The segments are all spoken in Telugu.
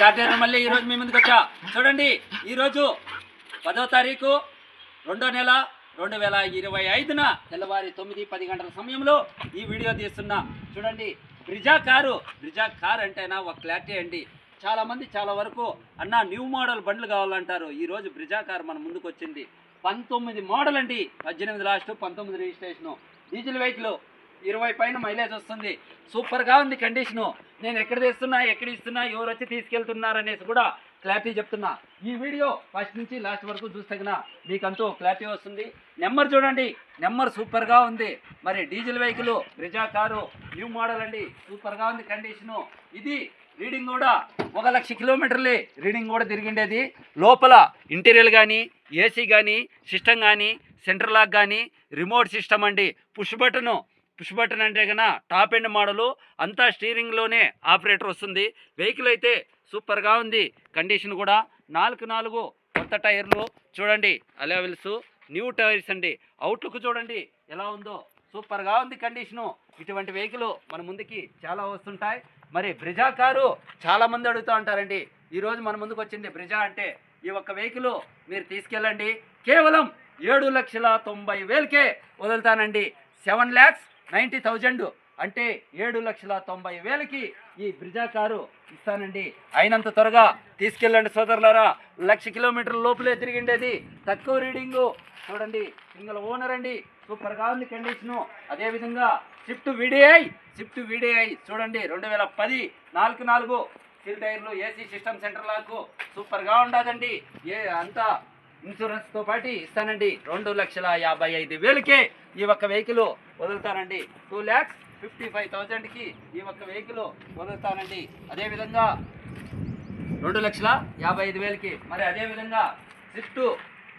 కార్తీక మళ్ళీ ఈరోజు మీ ముందుకు వచ్చా? చూడండి ఈరోజు పదో తారీఖు రెండో నెల రెండు వేల ఇరవై ఐదున తెల్లవారి తొమ్మిది పది గంటల సమయంలో ఈ వీడియో తీస్తున్నా. చూడండి బ్రిజా కారు బ్రిజా కార్ అంటేనా ఒక క్లారిటీ అండి. చాలామంది చాలా వరకు అన్న న్యూ మోడల్ బండ్లు కావాలంటారు. ఈ రోజు బ్రిజా కార్ మన ముందుకు వచ్చింది. పంతొమ్మిది మోడల్ అండి పద్దెనిమిది లాస్ట్ పంతొమ్మిది రిజిస్ట్రేషను. డీజిల్ వెహికల్ ఇరవై పైన మైలేజ్ వస్తుంది. సూపర్గా ఉంది కండిషను. నేను ఎక్కడ తెస్తున్నా ఎక్కడ ఇస్తున్నా ఎవరు వచ్చి తీసుకెళ్తున్నారు అనేసి కూడా క్లారిటీ చెప్తున్నా. ఈ వీడియో ఫస్ట్ నుంచి లాస్ట్ వరకు చూస్తగిన కన్నా క్లారిటీ వస్తుంది. నెంబర్ చూడండి. నెంబర్ సూపర్గా ఉంది. మరి డీజిల్ వెహికల్ రిజా కారు న్యూ మోడల్ అండి. సూపర్గా ఉంది కండిషను. ఇది రీడింగ్ కూడా ఒక లక్ష కిలోమీటర్లే రీడింగ్ కూడా తిరిగిండేది. లోపల ఇంటీరియర్ కానీ ఏసీ కానీ సిస్టమ్ కానీ సెంటర్ లాక్ కానీ రిమోట్ సిస్టమ్ అండి. పుష్ బటను పుష్ బటన్ అంటే కన్నా టాప్ ఎండ్ మోడలు అంతా స్టీరింగ్లోనే ఆపరేటర్ వస్తుంది. వెహికల్ అయితే సూపర్గా ఉంది. కండిషన్ కూడా నాలుగు నాలుగు కొత్త టైర్లు. చూడండి అలెవెల్స్ న్యూ టైర్స్ అండి. అవుట్లుక్ చూడండి ఎలా ఉందో. సూపర్గా ఉంది కండిషను. ఇటువంటి వెహికల్ మన ముందుకి చాలా వస్తుంటాయి. మరి బ్రిజా కారు చాలా మంది అడుగుతూ ఉంటారండి. ఈరోజు మన ముందుకు వచ్చింది బ్రిజా అంటే ఈ ఒక్క వెహికల్ మీరు తీసుకెళ్ళండి. కేవలం ఏడు లక్షల తొంభై వేలకే వదులుతానండి. సెవెన్ ల్యాక్స్ నైంటీ థౌజండ్ అంటే ఏడు లక్షల తొంభై వేలకి ఈ బ్రిజా కారు ఇస్తానండి. అయినంత త్వరగా తీసుకెళ్ళండి సోదరులారా. లక్ష కిలోమీటర్ల లోపలే తిరిగిండేది. తక్కువ రీడింగు. చూడండి సింగిల్ ఓనర్ అండి. సూపర్గా ఉంది కండిషను. అదేవిధంగా స్విఫ్ట్ వీడిఐ స్విఫ్ట్ వీడిఐ. చూడండి రెండు వేల పది నాలుగు నాలుగు. సీల్ టైర్లు ఏసీ సిస్టమ్ సెంటర్ లాకు సూపర్గా ఉండదండి. ఏ అంతా ఇన్సూరెన్స్తో పాటు ఇస్తానండి. రెండు లక్షల యాభై ఐదు వేలకే ఈ ఒక్క వెహికల్ వదులుతానండి. టూ ల్యాక్స్ ఫిఫ్టీ ఫైవ్ థౌజండ్కి ఈ ఒక్క వెహికల్ వదులుతానండి. అదేవిధంగా రెండు లక్షల యాభై ఐదు వేలకి. మరి అదేవిధంగా స్విఫ్ట్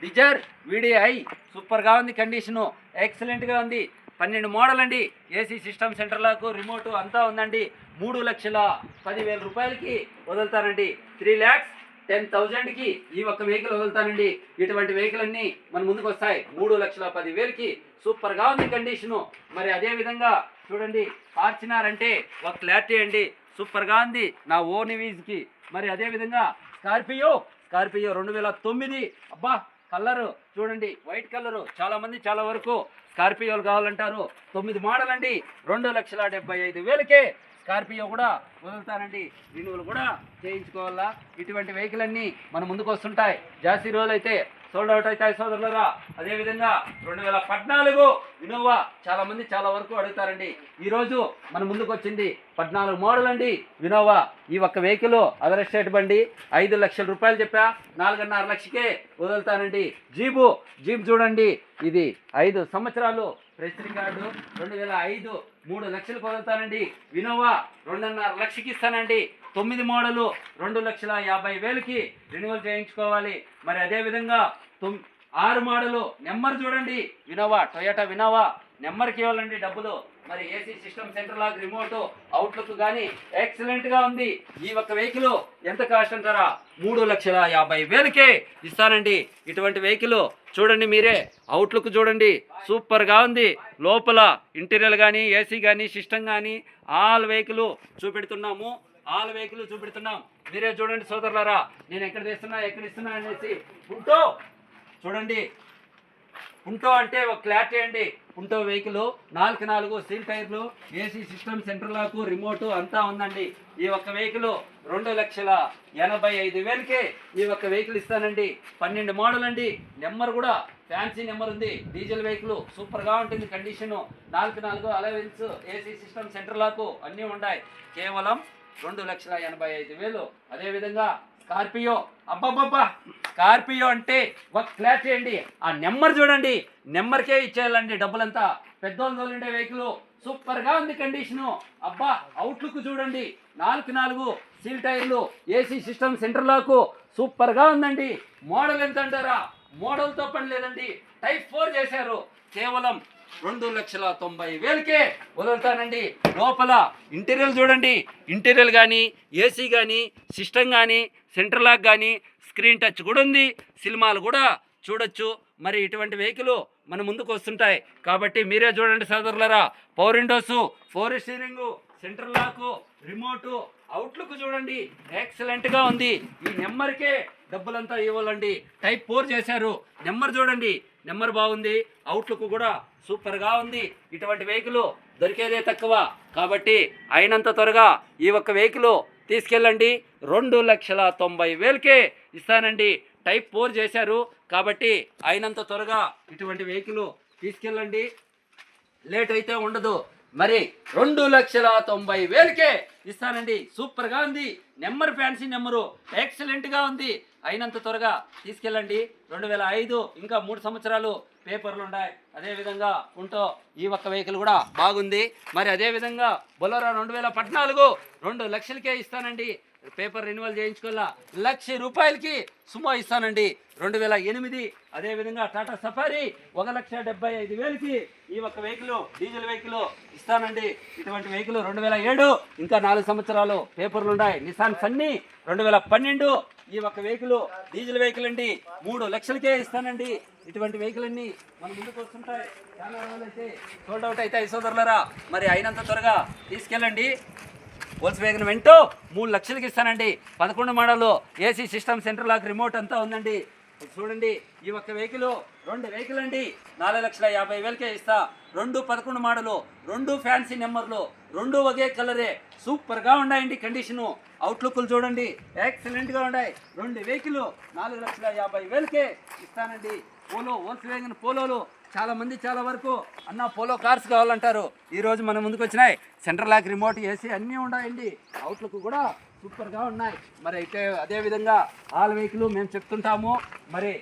డిజైర్ వీడిఐ సూపర్గా ఉంది కండిషను ఎక్సలెంట్గా ఉంది. పన్నెండు మోడల్ అండి ఏసీ సిస్టమ్ సెంటర్లకు రిమోట్ అంతా ఉందండి. మూడు లక్షల పదివేల రూపాయలకి వదులుతానండి. త్రీ ల్యాక్స్ టెన్ థౌజండ్కి ఈ ఒక్క వెహికల్ వదులుతానండి. ఇటువంటి వెహికల్ అన్ని మన ముందుకు వస్తాయి మూడు లక్షల పదివేలకి సూపర్గా ఉంది కండిషను మరి అదే విధంగా చూడండి ఫార్చునర్ అంటే ఒక క్లారిటీ అండి. సూపర్గా ఉంది నా ఓన్ వీజ్కి మరి అదే విధంగా స్కార్పియో స్కార్పియో రెండు వేల తొమ్మిది. అబ్బా కలరు చూడండి వైట్ కలరు. చాలా మంది చాలా వరకు స్కార్పియోలు కావాలంటారు. తొమ్మిది మోడల్ అండి రెండు లక్షల డెబ్బై ఐదు వేలకే స్కార్పియో కూడా వదులుతానండి రినువల్ కూడా చేయించుకోవాలా? ఇటువంటి వెహికల్ అన్నీ మన ముందుకు వస్తుంటాయి. జాస్తి రోజులు అయితే సోల్డ్ అవుట్ అవుతాయి సోదరులరా. అదేవిధంగా రెండు వేల పద్నాలుగు ఇనోవా చాలామంది చాలా వరకు అడుగుతారండి. ఈరోజు మన ముందుకు వచ్చింది పద్నాలుగు మోడల్ అండి వినోవా ఈ ఒక్క వెహికల్ అదర్ ఎస్టేట్ బండి ఐదు లక్షల రూపాయలు చెప్పా. నాలుగున్నర లక్షకే వదులుతానండి. జీబు జీప్ చూడండి. ఇది ఐదు సంవత్సరాలు. ప్రెస్ రికార్డు రెండు వేల ఐదు మూడు లక్షలకు వదులుతానండి. వినోవా రెండున్నర లక్షకి ఇస్తానండి. తొమ్మిది మోడలు రెండు లక్షల యాభై వేలకి రెన్యువల్ చేయించుకోవాలి. మరి అదేవిధంగా తొమ్మి తొమ్ ఆరు మోడలు. నెంబర్ చూడండి. వినోవా టొయోటా వినోవా. నెంబర్కి ఇవ్వాలండి డబ్బులు. మరి ఏసీ సిస్టమ్ సెంటర్ లాగా రిమోట్ అవుట్లుక్ కానీ ఎక్సలెంట్గా ఉంది. ఈ ఒక్క వెహికల్ ఎంత కాస్ట్ అంటారా? మూడు లక్షల యాభై వేలకే ఇస్తానండి. ఇటువంటి వెహికల్ చూడండి మీరే. అవుట్లుక్ చూడండి. సూపర్గా ఉంది. లోపల ఇంటీరియర్ కానీ ఏసీ కానీ సిస్టమ్ కానీ ఆల్ వెహికల్ చూపెడుతున్నాము. ఆల్ వెహికల్ చూపెడుతున్నాం. మీరే చూడండి సోదరులారా నేను ఎక్కడ తెస్తున్నా ఎక్కడ ఇస్తున్నా అనేసి ఉంటూ చూడండి. ఉంటో అంటే ఒక క్లారిటీ అండి. ఉంటో వెహికల్ నాలుగు నాలుగు సీల్ టైర్లు AC system centre lock remote అంతా ఉందండి. ఈ ఒక్క వెహికల్ రెండు లక్షల ఎనభై ఐదు వేలకే ఈ ఒక్క వెహికల్ ఇస్తానండి. పన్నెండు మోడల్ అండి. నెంబర్ కూడా ఫ్యాన్సీ నెంబర్ ఉంది. డీజిల్ వెహికల్ సూపర్గా ఉంటుంది కండిషను. నాలుగు నాలుగు అలవెన్స్ ఏసీ సిస్టమ్ సెంటర్ లాకు అన్నీ ఉన్నాయి కేవలం రెండు లక్షల ఎనభై ఐదు వేలు. అదేవిధంగా స్కార్పియో. అబ్బబ్బబ్బా. స్కార్పియో అంటే ఒక క్లారిటీ చేయండి. ఆ నెంబర్ చూడండి. నెంబర్కే ఇచ్చేయాలండి డబ్బులంతా. పెద్దోళ్ళు ఉండే వెహికల్. సూపర్గా ఉంది కండిషను. అబ్బా అవుట్లుక్ చూడండి. నాలుగు నాలుగు సీల్ టైర్లు ఏసీ సిస్టమ్ సెంటర్ లాకు. సూపర్గా ఉందండి. మోడల్ ఎంత అంటారా? మోడల్తో పని లేదండి. టైప్ ఫోర్ చేశారు. కేవలం రెండు లక్షల తొంభై వేలకే వదులుతానండి. లోపల ఇంటీరియర్ చూడండి. ఇంటీరియర్ కానీ ఏసీ కానీ సిస్టమ్ కానీ సెంటర్ లాక్ కానీ స్క్రీన్ టచ్ కూడా ఉంది. సినిమాలు కూడా చూడొచ్చు. మరి ఇటువంటి వెహికల్ మన ముందుకు వస్తుంటాయి. కాబట్టి మీరే చూడండి సోదరులరా. Power Windows four steering centre lock remote outlook చూడండి. ఎక్సలెంట్గా ఉంది. ఈ నెంబర్కే డబ్బులంతా ఇవ్వాలండి. టైప్ ఫోర్ చేశారు. నెంబర్ చూడండి. నెంబర్ బాగుంది అవుట్లుక్ కూడా సూపర్గా ఉంది. ఇటువంటి వెహికల్ దొరికేదే తక్కువ. కాబట్టి అయినంత త్వరగా ఈ ఒక్క వెహికల్ తీసుకెళ్ళండి. రెండు లక్షల తొంభై వేలకే ఇస్తానండి. టైప్ ఫోర్ చేశారు. కాబట్టి అయినంత త్వరగా ఇటువంటి వెహికల్ తీసుకెళ్ళండి. లేట్ అయితే ఉండదు. మరి రెండు లక్షల తొంభై వేలకే ఇస్తానండి. సూపర్గా ఉంది. Number fancy number. ఎక్సలెంట్గా ఉంది. అయినంత త్వరగా తీసుకెళ్ళండి. రెండు వేల ఐదు ఇంకా మూడు సంవత్సరాలు పేపర్లు ఉన్నాయి అదేవిధంగా ఉంటో ఈ ఒక్క వెహికల్ కూడా బాగుంది. మరి అదేవిధంగా బొలరా రెండు వేల పద్నాలుగు రెండు లక్షలకే ఇస్తానండి. పేపర్ రెన్యువల్ చేయించుకోవాలా? లక్ష రూపాయలకి సుమో ఇస్తానండి. రెండు వేల ఎనిమిది అదేవిధంగా టాటా సఫారీ ఒక లక్ష డెబ్బై ఐదు వేలకి ఈ ఒక్క వెహికల్ డీజిల్ వెహికల్ ఇస్తానండి. ఇటువంటి వెహికల్ రెండు వేల ఏడు ఇంకా నాలుగు సంవత్సరాలు పేపర్లు ఉన్నాయి నిసాన్ సన్నీ రెండు వేల పన్నెండు ఈ ఒక్క వెహికల్ డీజిల్ వెహికల్ అండి మూడు లక్షలకే ఇస్తానండి. ఇటువంటి వెహికల్ అన్ని మన ముందుకు వస్తుంటాయి. చాలా రోజులైతే సోల్డ్ అవుట్ అవుతాయి సోదరులరా మరి అయినంత త్వరగా తీసుకెళ్ళండి. వోల్స్ వేగన్ వెంటో మూడు లక్షలకి ఇస్తానండి. పదకొండు model AC system centre lock remote అంతా ఉందండి. చూడండి ఈ ఒక్క వెహికల్ రెండు వెహికల్ అండి నాలుగు లక్షల యాభై వేలకే ఇస్తా. రెండు పదకొండు మోడలు రెండు ఫ్యాన్సీ నెంబర్లు రెండు ఒకే కలరే. సూపర్గా ఉన్నాయండి కండిషను. అవుట్లుక్లు చూడండి ఎక్సలెంట్గా ఉన్నాయి. రెండు వెహికల్ నాలుగు లక్షల యాభై వేలకే ఇస్తానండి. పోలో వోల్స్ వేగన్ పోలోలు చాలా మంది చాలా వరకు అన్న పోలో కార్స్ కావాలంటారు. ఈరోజు మన ముందుకు వచ్చినాయి. సెంట్రల్ లాక్ రిమోట్ ఏసీ అన్నీ ఉన్నాయండి. అవుట్లుక్ కూడా సూపర్గా ఉన్నాయి. మరి అయితే అదేవిధంగా ఆల్ వెహికల్ మేము చెప్తుంటాము. మరి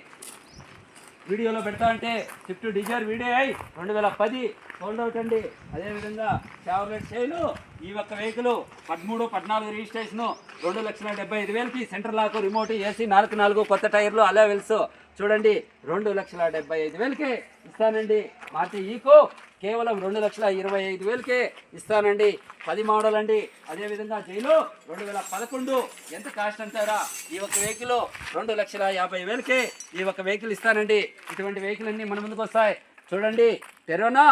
వీడియోలో పెడతా అంటే స్విఫ్ట్ డిజైర్ వీడియో అయి రెండు వేల పది సోల్డ్ అవుట్ అండి. అదేవిధంగా షావర్లెట్ చైలు ఈ ఒక్క వెహికల్ పదమూడు పద్నాలుగు రిజిస్ట్రేషన్ రెండు లక్షల డెబ్బై ఐదు వేలకి సెంటర్ లాక్ రిమోట్ ఏసీ నాలుగు నాలుగు కొత్త టైర్లు అలవెల్స్ చూడండి రెండు లక్షల డెబ్బై ఐదు వేలకే ఇస్తానండి. మారుతి ఈకో కేవలం రెండు లక్షల ఇరవై ఐదు వేలకే ఇస్తానండి. పది మోడల్ అండి అదేవిధంగా జైలు రెండు వేల పదకొండు. ఎంత కాస్ట్ అంటారా? ఈ ఒక్క వెహికల్ రెండు లక్షల యాభై వేలకే ఈ ఒక్క వెహికల్ ఇస్తానండి. ఇటువంటి వెహికల్ అన్ని మన ముందుకు వస్తాయి. చూడండి టెరోనా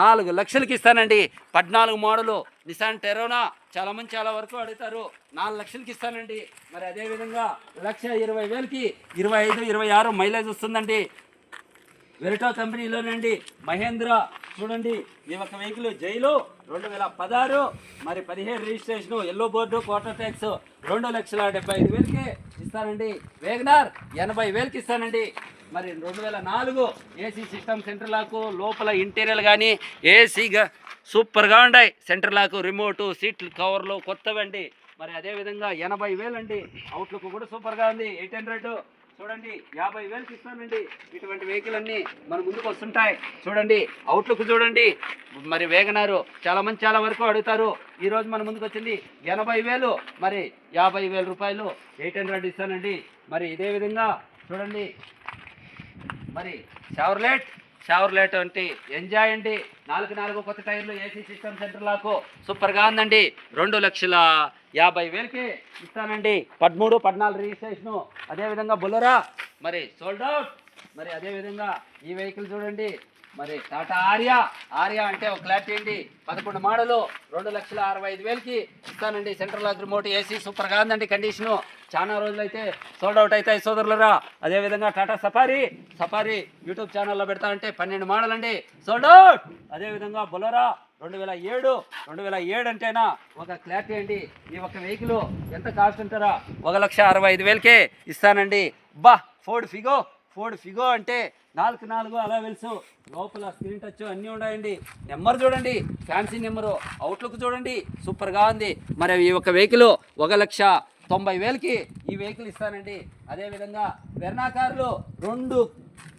నాలుగు లక్షలకి ఇస్తానండి. పద్నాలుగు మోడలు. నిసాన్ టెరోనా చాలా మంది చాలా వరకు అడుగుతారు. నాలుగు లక్షలకి ఇస్తానండి. మరి అదేవిధంగా లక్ష ఇరవై వేలకి ఇరవై ఐదు ఇరవై ఆరు మైలేజ్ వస్తుందండి. వెరిటో కంపెనీలోనండి. మహేంద్ర చూడండి. ఈ ఒక వెహికల్ జైలు రెండు వేల పదహారు. మరి పదిహేడు registration yellow board quarter tax రెండు లక్షల డెబ్బై ఐదు వేలకి ఇస్తానండి. వేగనార్ ఎనభై వేలకి ఇస్తానండి. మరి రెండు వేల నాలుగు ఏసీ సిస్టమ్ సెంటర్ లాకు లోపల ఇంటీరియర్ కానీ ఏసీగా సూపర్గా ఉన్నాయి సెంటర్ లాకు రిమోటు సీట్లు కవర్లు కొత్తవండి మరి అదేవిధంగా ఎనభై వేలండి అవుట్లుక్ కూడా సూపర్గా ఉంది. Eight hundred. చూడండి యాభై వేలకి ఇస్తానండి. ఇటువంటి వెహికల్ అన్ని మన ముందుకు వస్తుంటాయి. చూడండి అవుట్లుక్ చూడండి. మరి వేగనారు. చాలా మంది చాలా వరకు అడుగుతారు. ఈరోజు మన ముందుకు వచ్చింది ఎనభై వేలు. మరి యాభై వేల రూపాయలు ఎయిట్ హండ్రెడ్ ఇస్తానండి. మరి ఇదే విధంగా చూడండి మరి షవర్లెట్ షవర్లెట్ అంటే ఎంజాయ్ అండి. నాలుగు నాలుగు కొత్త టైర్లు ఏసీ సిస్టమ్ సెంటర్ లాకు సూపర్గా ఉందండి. రెండు లక్షల యాభై వేలకి ఇస్తానండి. పదమూడు పద్నాలుగు రిజిస్ట్రేషను. అదేవిధంగా బులరా. మరి సోల్డ్ అవుట్ మరి అదేవిధంగా ఈ వెహికల్ చూడండి. మరి టాటా ఆర్యా ఆర్యా అంటే ఒక క్లారిటీ ఏంటి? పదకొండు మోడలు రెండు లక్షల అరవై ఐదు వేలకి ఇస్తానండి. సెంట్రల్ లాక్ రిమోట్ ఏసీ సూపర్గా ఉందండి కండిషను. చాలా రోజులైతే సోల్డ్ అవుట్ అవుతాయి సోదరులరా. అదేవిధంగా టాటా సఫారీ సఫారీ యూట్యూబ్ ఛానల్లో పెడతా అంటే పన్నెండు మోడల్ అండి సోల్డ్ అవుట్! అదేవిధంగా బొలరా రెండు వేల ఏడు రెండు వేల ఏడు అంటేనా ఒక క్లారిటీ అండి ఈ ఒక వెహికల్ ఎంత కాస్ట్ ఉంటారా ఒక లక్ష అరవై ఐదు వేలకే ఇస్తానండి. బా ఫోర్డ్ ఫిగో ఫోర్డ్ ఫిగో అంటే నాలుగు నాలుగు అలా వెలుసు. లోపల స్క్రీన్ టచ్ అన్నీ ఉన్నాయండి. నెంబర్ చూడండి. Fancy number. అవుట్లుక్ చూడండి. సూపర్గా ఉంది. మరి ఈ ఒక వెహికల్ ఒక లక్ష తొంభై వేలకి ఈ వెహికల్ ఇస్తానండి. అదేవిధంగా వెర్నా కార్లు రెండు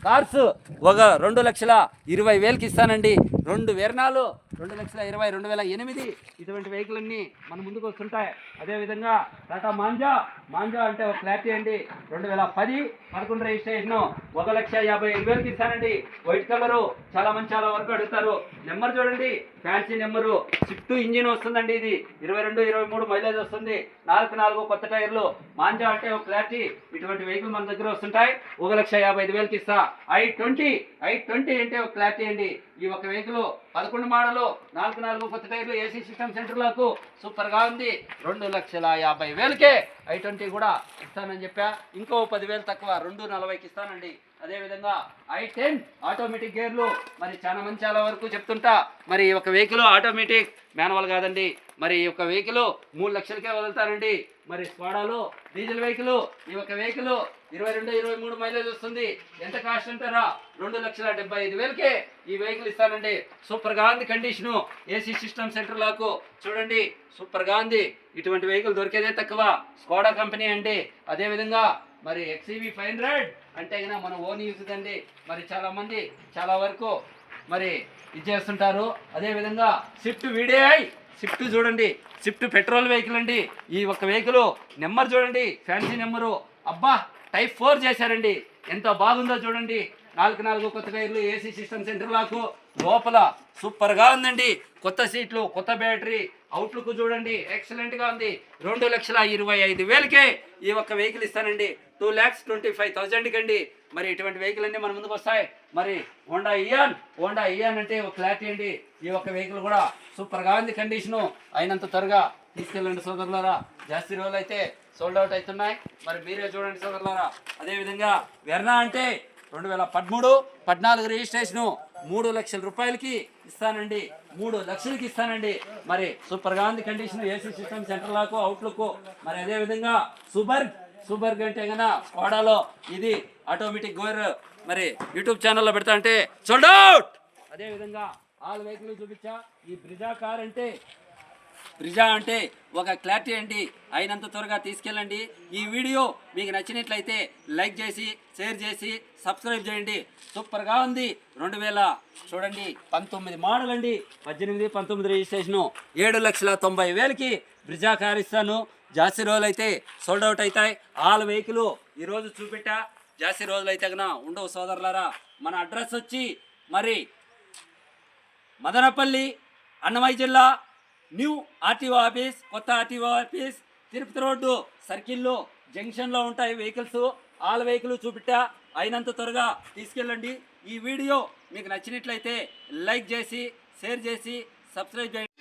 కార్స్ ఒక రెండు లక్షల ఇరవై వేలకి ఇస్తానండి. రెండు వెర్నాలు రెండు లక్షల ఇరవై రెండు వేల ఎనిమిది ఇటువంటి వెహికల్ అన్ని మన ముందుకు వస్తుంటాయి. అదేవిధంగా టాటా మాంజా మాంజా అంటే ఒక క్లారిటీ అండి రెండు వేల పది పదకొండు రిజిస్ట్రేషన్ ఒక లక్ష యాభై ఐదు వేలకి ఇస్తానండి. వైట్ కలరు చాలా మంది చాలా వరకు అడుగుతారు. నెంబర్ చూడండి. Fancy number. స్విఫ్ట్ ఇంజిన్ వస్తుందండి ఇది. ఇరవై రెండు ఇరవై మూడు మైలేజ్ వస్తుంది. నాలుగు నాలుగు కొత్త టైర్లు. మాంజా అంటే ఒక క్లారిటీ. ఇటువంటి వెహికల్ మన దగ్గర వస్తుంటాయి. ఒక లక్ష యాభై ఐదు వేలకి ఇస్తా. ఐ ట్వంటీ ఐ ట్వంటీ అంటే ఒక క్లారిటీ అండి. ఈ ఒక వెహికల్ పదకొండు మోడలు నాలుగు నాలుగు కొత్త టైర్లు ఏసీ సిస్టమ్ సెంటర్లకు సూపర్గా ఉంది. రెండు లక్షల యాభై వేలకే ఐ ట్వంటీ కూడా ఇస్తానని చెప్పా. ఇంకో పదివేలు తక్కువ రెండు నలభైకి ఇస్తానండి. అదేవిధంగా ఐ టెన్ ఆటోమేటిక్ గేర్లు మరి చాలా మంది చాలా వరకు చెప్తుంటా. మరి ఈ ఒక వెహికల్ ఆటోమేటిక్ మాన్యువల్ కాదండి. మరి ఈ యొక్క వెహికల్ మూడు లక్షలకే వదులుతానండి మరి స్కోడాలో డీజిల్ వెహికల్ ఈ ఒక వెహికల్ ఇరవై రెండు ఇరవై మూడు మైలేజ్ వస్తుంది. ఎంత కాస్ట్ అంటారా? రెండు లక్షల డెబ్బై ఐదు వేలకే ఈ వెహికల్ ఇస్తానండి. Super Gandhi condition AC system centre lock. చూడండి సూపర్ గాంధీ ఇటువంటి వెహికల్ దొరికేదే తక్కువ. స్కోడా కంపెనీ అండి. అదేవిధంగా మరి ఎక్సీవీ ఫైవ్ హండ్రెడ్ అంటే కనుక మన ఓన్ యూజ్ అండి. మరి చాలామంది చాలా వరకు మరి ఇది చేస్తుంటారు. అదే విధంగా స్విఫ్ట్ వీడిఐ స్విఫ్ట్ చూడండి. స్విఫ్ట్ పెట్రోల్ వెహికల్ అండి. ఈ ఒక వెహికల్ నెంబర్ చూడండి. ఫ్యాన్సీ నెంబరు అబ్బా టైప్ ఫోర్ చేశారండి. ఎంత బాగుందో చూడండి. నాలుగు నాలుగు కొత్త టైర్లు ఏసీ సిస్టమ్ సెంటర్ లాకు లోపల సూపర్గా ఉందండి. కొత్త సీట్లు కొత్త బ్యాటరీ అవుట్లుక్ చూడండి. ఎక్సలెంట్గా ఉంది. రెండు లక్షల ఇరవై ఐదు వేలకే ఈ ఒక్క వెహికల్ ఇస్తానండి. టూ ల్యాక్స్ ట్వంటీ ఫైవ్ థౌజండ్కి అండి మరి ఇటువంటి వెహికల్ అన్నీ మన ముందుకు వస్తాయి. మరి హోండా ఇయాన్ హోండా ఇయాన్ అంటే ఒక క్లారిటీ అండి ఈ ఒక్క వెహికల్ కూడా సూపర్గా ఉంది కండిషను అయినంత త్వరగా తీసుకెళ్ళండి సోదరులారా. జాస్తి రోజులు అయితే సోల్డ్ అవుట్ అవుతున్నాయి. మరి మీరే చూడండి సోదరులారా. అదేవిధంగా వెర్నా అంటే రెండు వేల పదమూడు పద్నాలుగు రిజిస్ట్రేషను మూడు లక్షల రూపాయలకి ఇస్తానండి. మూడు లక్షలకి ఇస్తానండి. మరి సూపర్గా ఉంది condition AC system centre lock outlook మరి అదే విధంగా సూపర్ సూపర్ గంటే కన్నా కోడాలో ఇది ఆటోమేటిక్ గోర్ మరి యూట్యూబ్ ఛానల్లో పెడతా అంటే సోల్డ్ అవుట్ ఆల్ వెహికల్ చూపించా. ఈ బ్రిజా కార్ అంటే బ్రిజా అంటే ఒక క్లారిటీ అండి. అయినంత త్వరగా తీసుకెళ్ళండి. ఈ వీడియో మీకు నచ్చినట్లయితే లైక్ చేసి షేర్ చేసి సబ్స్క్రైబ్ చేయండి. సూపర్గా ఉంది. రెండు వేల చూడండి పంతొమ్మిది మోడల్ అండి. పద్దెనిమిది పంతొమ్మిది రిజిస్ట్రేషను ఏడు లక్షల తొంభై వేలకి బ్రిజా కార్ ఇస్తాను. జాస్తి రోజులు అయితే సోల్డ్ అవుట్ అవుతాయి ఆల్ వెహికల్ ఈరోజు చూపెట్టా. జాస్తి రోజులు అయితే కన్నా ఉండవు సోదరులారా. మన అడ్రస్ వచ్చి మరి మదనపల్లి అన్నమయ్య జిల్లా న్యూ ఆర్టీఓ ఆఫీస్ కొత్త ఆర్టీఓ ఆఫీస్ తిరుపతి రోడ్డు సర్కిల్లో జంక్షన్లో ఉంటాయి వెహికల్స్. All vehicle చూపిట్టా. అయినంత త్వరగా తీసుకెళ్ళండి. ఈ వీడియో మీకు నచ్చినట్లయితే లైక్ చేసి షేర్ చేసి సబ్స్క్రైబ్ చేయండి.